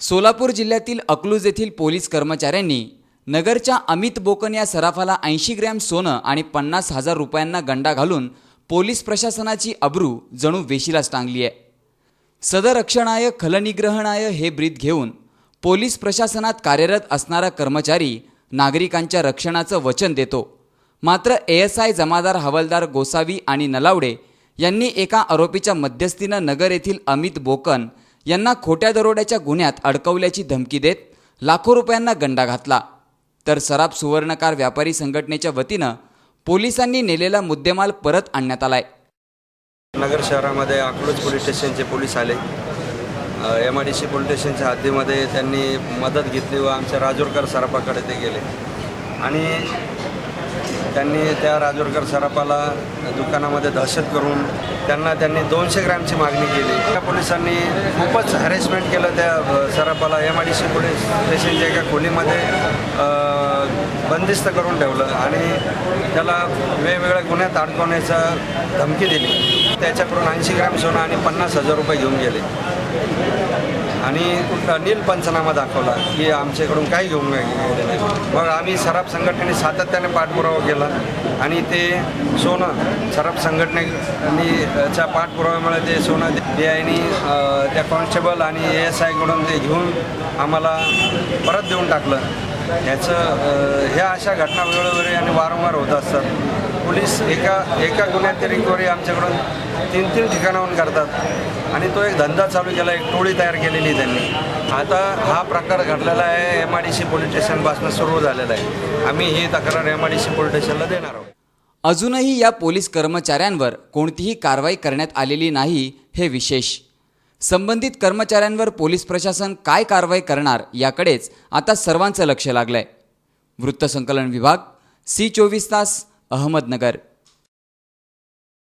सोलापूर जिल्ह्यातील अकलूज येथील पोलीस कर्मचाऱ्यांनी नगरच्या अमित बोकन या सराफाला ऐंशी ग्रॅम सोनं आणि पन्नास हजार रुपयांना गंडा घालून पोलीस प्रशासनाची अब्रू जणू वेशीलाच टांगली आहे. सदरक्षणाय खलनिग्रहणाय हे ब्रीद घेऊन पोलीस प्रशासनात कार्यरत असणारा कर्मचारी नागरिकांच्या रक्षणाचं वचन देतो. मात्र ए एस आय जमादार हवालदार गोसावी आणि नलावडे यांनी एका आरोपीच्या मध्यस्थीनं नगर येथील अमित बोकन यांना खोट्या दरोड्याच्या गुन्ह्यात अडकवल्याची धमकी देत लाखो रुपयांना गंडा घातला. तर सराफ सुवर्णकार व्यापारी संघटनेच्या वतीनं पोलिसांनी नेलेला मुद्देमाल परत आणण्यात आलाय. नगर शहरामध्ये अकलूज पोलीस स्टेशनचे पोलीस आले. M I D C police स्टेशनच्या हद्दीमध्ये त्यांनी मदत घेतली व आमच्या राजूरकर सराफाकडे ते गेले. आणि त्यांनी त्या राजूरकर सराफाला दुकानामध्ये दहशत करून त्यांना त्यांनी दोनशे ग्रॅमची मागणी केली. त्या पोलिसांनी खूपच हॅरेसमेंट केलं त्या सरापाला सराफाला. M I D C police स्टेशनच्या एका खोलीमध्ये बंदिस्त करून ठेवलं आणि त्याला वेगवेगळ्या गुन्ह्यात अडकवण्याचा धमकी दिली. त्याच्याकडून ऐंशी ग्रॅम सोनं आणि पन्नास हजार रुपये घेऊन गेले. आणि नील पंचनामा दाखवला की आमच्याकडून काही घेऊन नाही मग आम्ही सराफ संघटनेने सातत्याने पाठपुरावा केला आणि ते सोनं सराफ संघटनेच्या पाठपुराव्यामुळे ते सोनं डी आयनी त्या कॉन्स्टेबल आणि ए एस आयकडून ते घेऊन आम्हाला परत देऊन टाकलं. ह्याचं ह्या अशा घटना वेळोवेळी आणि वारंवार होत असतात. पोलीस एका एका गुन्ह्यात रिकव्हरी आमच्याकडून तीन तीन ठिकाणाहून करतात. आणि तो एक धंदा चालू केला एक टोळी तयार केलेली त्यांनी. आता हा प्रकार घडलेला आहे M I D C police स्टेशनपासून सुरू झालेला आहे. आम्ही ही तक्रार M I D C police स्टेशनला देणार आहोत. अजूनही या पोलीस कर्मचाऱ्यांवर कोणतीही कारवाई करण्यात आलेली नाही हे विशेष. संबंधित कर्मचाऱ्यांवर पोलीस प्रशासन काय कारवाई करणार याकडेच आता सर्वांचं लक्ष लागलंय. वृत्तसंकलन विभाग सी चोवीस तास अहमदनगर.